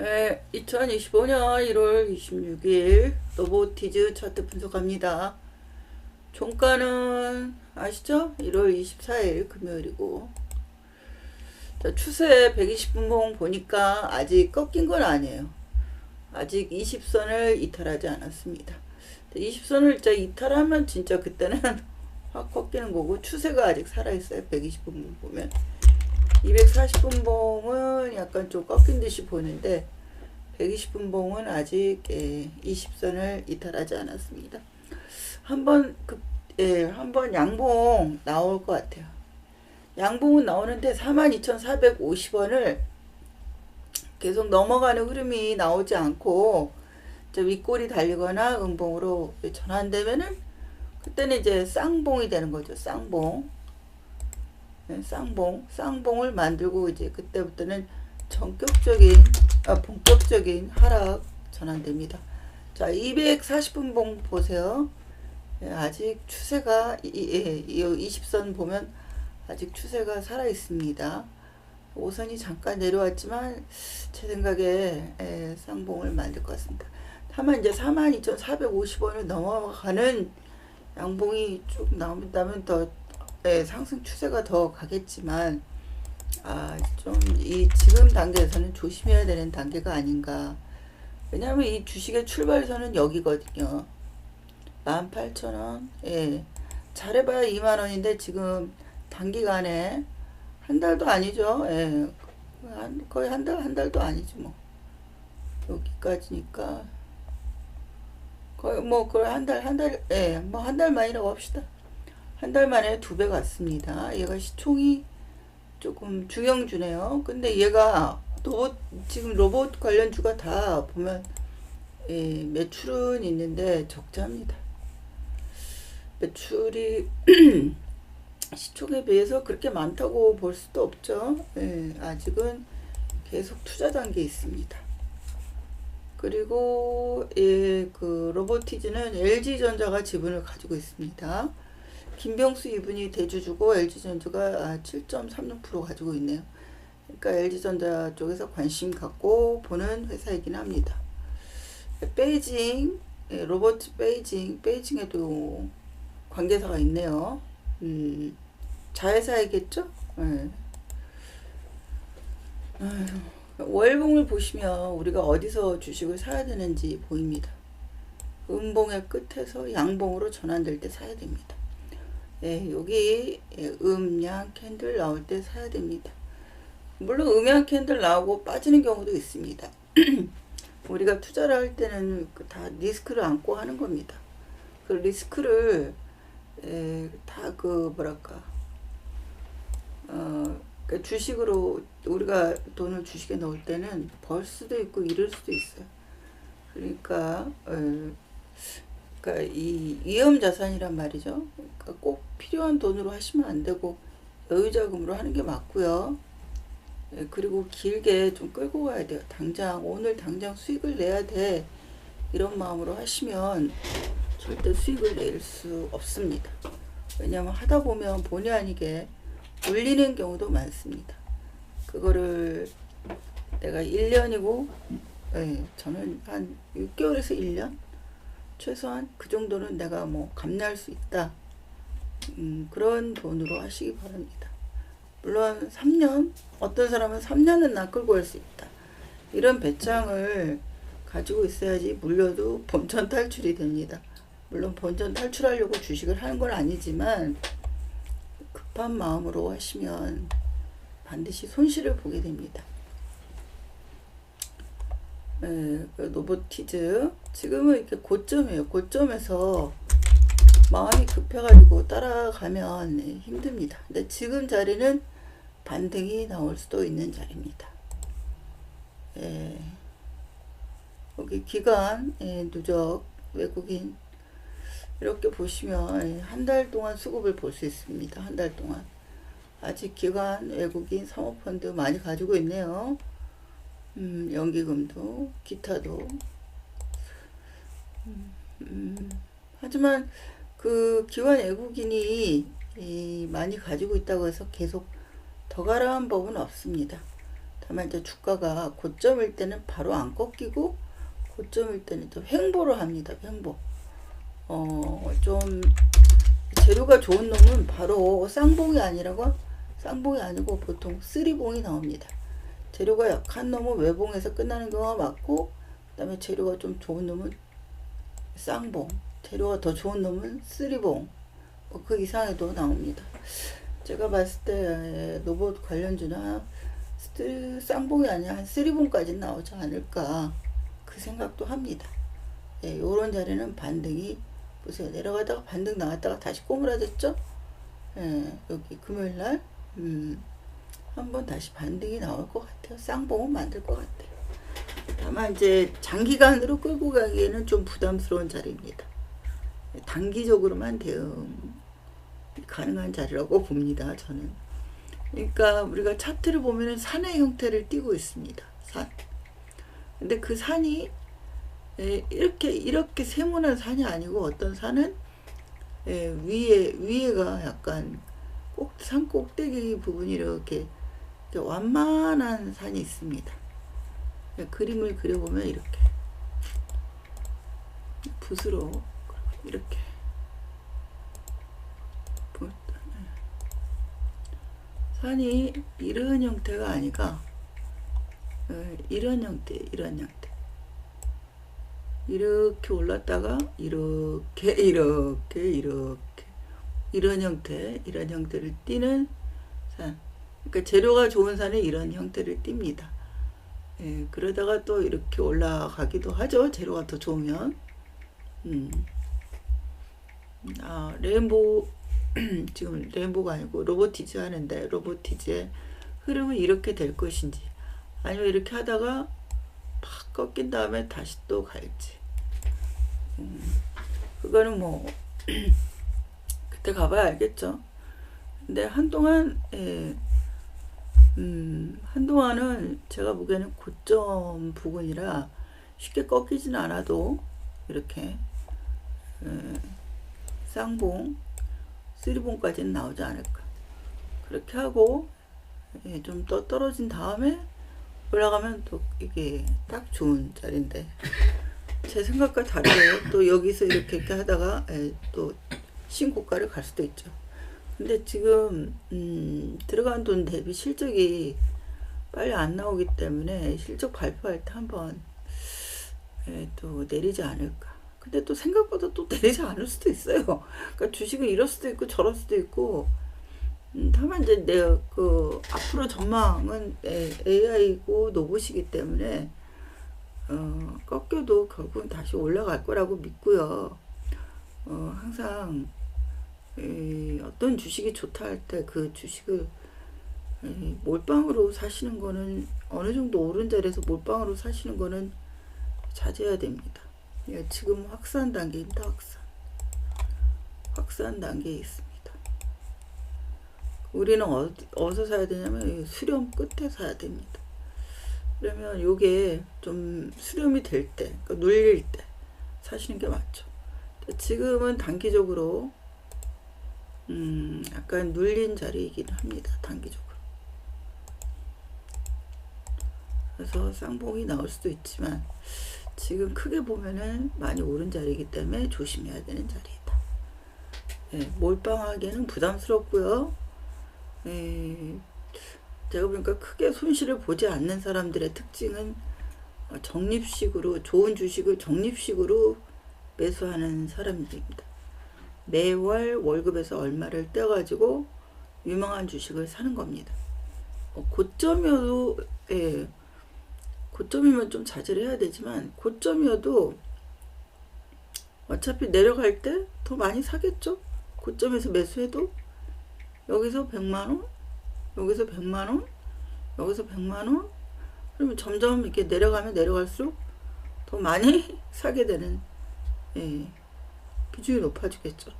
네, 2025년 1월 26일 로보티즈 차트 분석합니다. 종가는 아시죠? 1월 24일 금요일이고 자, 추세 120분봉 보니까 아직 꺾인 건 아니에요. 아직 20선을 이탈하지 않았습니다. 20선을 진짜 이탈하면 진짜 그때는 확 꺾이는 거고 추세가 아직 살아있어요. 120분 보면 240분 봉은 약간 좀 꺾인 듯이 보이는데 120분 봉은 아직 예, 20선을 이탈하지 않았습니다. 한번 그, 예, 한번 양봉 나올 것 같아요. 양봉은 나오는데 42,450원을 계속 넘어가는 흐름이 나오지 않고 저 윗골이 달리거나 음봉으로 전환되면은 그때는 이제 쌍봉이 되는 거죠. 쌍봉. 네, 쌍봉, 쌍봉을 만들고 이제 그때부터는 전격적인, 아, 본격적인 하락 전환됩니다. 자, 240분 봉 보세요. 예, 아직 추세가, 이, 이, 이 20선 보면 아직 추세가 살아 있습니다. 5선이 잠깐 내려왔지만 제 생각에 예, 쌍봉을 만들 것 같습니다. 다만 이제 42,450원을 넘어가는 양봉이 쭉 나온다면 더 네, 상승 추세가 더 가겠지만 아, 좀 이 지금 단계에서는 조심해야 되는 단계가 아닌가. 왜냐하면 이 주식의 출발선은 여기거든요. 18,000원. 예. 잘해봐야 2만 원인데 지금 단기간에 한 달도 아니죠. 예. 한, 거의 한 달, 한 달도 아니지 뭐. 여기까지니까. 거의 뭐, 거의 한 달, 한 달, 예. 뭐 한 달 만이라고 합시다. 한 달 만에 두 배 갔습니다. 얘가 시총이 조금 중형주네요. 근데 얘가 로봇, 지금 로봇 관련주가 다 보면 예, 매출은 있는데 적자입니다. 매출이 시총에 비해서 그렇게 많다고 볼 수도 없죠. 예, 아직은 계속 투자 단계에 있습니다. 그리고 예, 그 로보티즈는 LG전자가 지분을 가지고 있습니다. 김병수 이분이 대주주고 LG전자가 7.36% 가지고 있네요. 그러니까 LG전자 쪽에서 관심 갖고 보는 회사이긴 합니다. 베이징, 예, 로버트 베이징, 베이징에도 관계사가 있네요. 음, 자회사이겠죠? 예. 아휴, 월봉을 보시면 우리가 어디서 주식을 사야 되는지 보입니다. 음봉의 끝에서 양봉으로 전환될 때 사야 됩니다. 예, 여기 예, 음양 캔들 나올 때 사야 됩니다. 물론 음양 캔들 나오고 빠지는 경우도 있습니다. 우리가 투자를 할 때는 그다 리스크를 안고 하는 겁니다. 그 리스크를 다 그 뭐랄까 어, 그 주식으로 우리가 돈을 주식에 넣을 때는 벌 수도 있고 잃을 수도 있어요. 그러니까 어, 그러니까 이 위험 자산이란 말이죠. 그러니까 꼭 필요한 돈으로 하시면 안 되고 여유 자금으로 하는 게 맞고요. 예, 그리고 길게 좀 끌고 가야 돼요. 당장 오늘 당장 수익을 내야 돼. 이런 마음으로 하시면 절대 수익을 낼 수 없습니다. 왜냐하면 하다 보면 본의 아니게 울리는 경우도 많습니다. 그거를 내가 1년이고 예, 저는 한 6개월에서 1년 최소한 그 정도는 내가 뭐 감내할 수 있다. 음, 그런 돈으로 하시기 바랍니다. 물론 3년, 어떤 사람은 3년은 나 끌고 갈수 있다. 이런 배짱을 가지고 있어야지 물려도 본전 탈출이 됩니다. 물론 본전 탈출하려고 주식을 하는 건 아니지만 급한 마음으로 하시면 반드시 손실을 보게 됩니다. 네, 그 노보티즈 지금은 이렇게 고점이에요. 고점에서 마음이 급해가지고 따라가면 네, 힘듭니다. 근데 지금 자리는 반등이 나올 수도 있는 자리입니다. 예, 여기 기간 예, 누적 외국인 이렇게 보시면 예, 한달 동안 수급을 볼 수 있습니다. 한 달 동안 아직 기관 외국인 사모펀드 많이 가지고 있네요. 음, 연기금도 기타도 음, 음, 하지만 그 기관 외국인이 이, 많이 가지고 있다고 해서 계속 더 가라한 법은 없습니다. 다만 이제 주가가 고점일 때는 바로 안 꺾이고 고점일 때는 또 횡보를 합니다. 횡보. 어, 좀 재료가 좋은 놈은 바로 쌍봉이 아니라고 쌍봉이 아니고 보통 쓰리봉이 나옵니다. 재료가 약한 놈은 외봉에서 끝나는 경우가 많고 그 다음에 재료가 좀 좋은 놈은 쌍봉, 재료가 더 좋은 놈은 쓰리봉, 뭐 그 이상에도 나옵니다. 제가 봤을 때 로봇 관련주나 쓰- 쌍봉이 아니라 한 쓰리봉까지 나오지 않을까 그 생각도 합니다. 예, 요런 자리는 반등이 보세요. 내려가다가 반등 나왔다가 다시 꼬물어졌죠? 예, 여기 금요일 날, 음, 한번 다시 반등이 나올 것 같아요. 쌍봉은 만들 것 같아요. 다만 이제 장기간으로 끌고 가기에는 좀 부담스러운 자리입니다. 단기적으로만 대응 가능한 자리라고 봅니다. 저는. 그러니까 우리가 차트를 보면은 산의 형태를 띠고 있습니다. 산. 근데 그 산이 에, 이렇게 이렇게 세모난 산이 아니고 어떤 산은 에, 위에 위에가 약간 꼭 산 꼭대기 부분이 이렇게 완만한 산이 있습니다. 예, 그림을 그려보면 이렇게 붓으로 이렇게 붓, 예. 산이 이런 형태가 아니가 어, 이런 형태 이런 형태 이렇게 올랐다가 이렇게 이렇게 이렇게 이런 형태 이런 형태를 띠는 산 그러니까 재료가 좋은 산에 이런 형태를 띱니다. 예, 그러다가 또 이렇게 올라가기도 하죠. 재료가 더 좋으면. 음. 아 레인보우 지금 레인보우가 아니고 로보티즈 하는데 로보티즈의 흐름은 이렇게 될 것인지 아니면 이렇게 하다가 팍 꺾인 다음에 다시 또 갈지. 음, 그거는 뭐 그때 가봐야 알겠죠? 근데 한동안 예, 음, 한동안은 제가 보기에는 고점 부근이라 쉽게 꺾이진 않아도 이렇게 예, 쌍봉, 쓰리봉까지는 나오지 않을까. 그렇게 하고 예, 좀더 떨어진 다음에 올라가면 또 이게 딱 좋은 자리인데 제 생각과 다르게 또 여기서 이렇게 이렇게 하다가 예, 또 신고가를 갈 수도 있죠. 근데 지금 음, 들어간 돈 대비 실적이 빨리 안 나오기 때문에 실적 발표할 때 한번 예, 또 내리지 않을까. 근데 또 생각보다 또 내리지 않을 수도 있어요. 그러니까 주식은 이럴 수도 있고 저럴 수도 있고. 음, 다만 이제 내가 그 앞으로 전망은 AI고 노봇이기 때문에 어, 꺾여도 결국은 다시 올라갈 거라고 믿고요. 어, 항상 이 어떤 주식이 좋다 할 때 그 주식을 이 몰빵으로 사시는 거는 어느 정도 오른 자리에서 몰빵으로 사시는 거는 자제해야 됩니다. 예, 지금 확산 단계입니다. 확산. 확산 단계에 있습니다. 우리는 어, 어디서 사야 되냐면 이 수렴 끝에 사야 됩니다. 그러면 요게 좀 수렴이 될 때, 그러니까 눌릴 때 사시는 게 맞죠. 지금은 단기적으로 음, 약간 눌린 자리이긴 합니다. 단기적으로. 그래서 쌍봉이 나올 수도 있지만 지금 크게 보면은 많이 오른 자리이기 때문에 조심해야 되는 자리이다. 예, 몰빵하기에는 부담스럽고요. 예, 제가 보니까 크게 손실을 보지 않는 사람들의 특징은 어, 적립식으로 좋은 주식을 적립식으로 매수하는 사람들입니다. 매월 월급에서 얼마를 떼가지고 유망한 주식을 사는 겁니다. 어, 고점이어도 예, 고점이면 좀 자제를 해야 되지만 고점이어도 어차피 내려갈 때 더 많이 사겠죠? 고점에서 매수해도? 여기서 100만원? 여기서 100만원? 여기서 100만원? 그러면 점점 이렇게 내려가면 내려갈수록 더 많이 사게 되는 예, 비중이 높아지겠죠.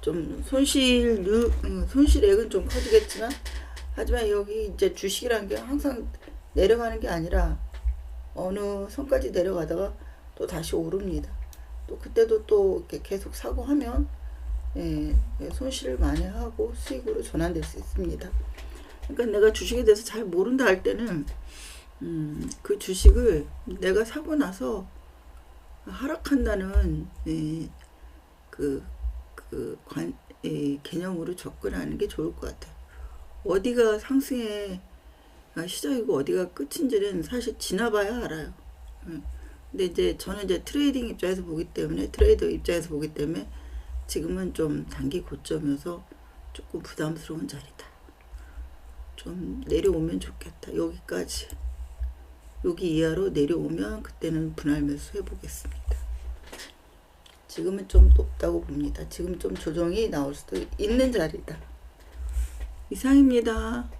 좀 손실 음, 손실액은 좀 커지겠지만 하지만 여기 이제 주식이라는 게 항상 내려가는 게 아니라 어느 선까지 내려가다가 또 다시 오릅니다. 또 그때도 또 이렇게 계속 사고 하면 예, 예, 손실을 많이 하고 수익으로 전환될 수 있습니다. 그러니까 내가 주식에 대해서 잘 모른다 할 때는 음, 그 주식을 내가 사고 나서 하락한다는 예, 그, 그 관, 예, 개념으로 접근하는 게 좋을 것 같아요. 어디가 상승의 아, 시작이고 어디가 끝인지는 사실 지나봐야 알아요. 예. 근데 이제 저는 이제 트레이딩 입장에서 보기 때문에 트레이더 입장에서 보기 때문에 지금은 좀 단기 고점이어서 조금 부담스러운 자리다. 좀 내려오면 좋겠다. 여기까지. 여기 이하로 내려오면 그때는 분할 매수 해보겠습니다. 지금은 좀 높다고 봅니다. 지금 좀 조정이 나올 수도 있는 자리다. 이상입니다.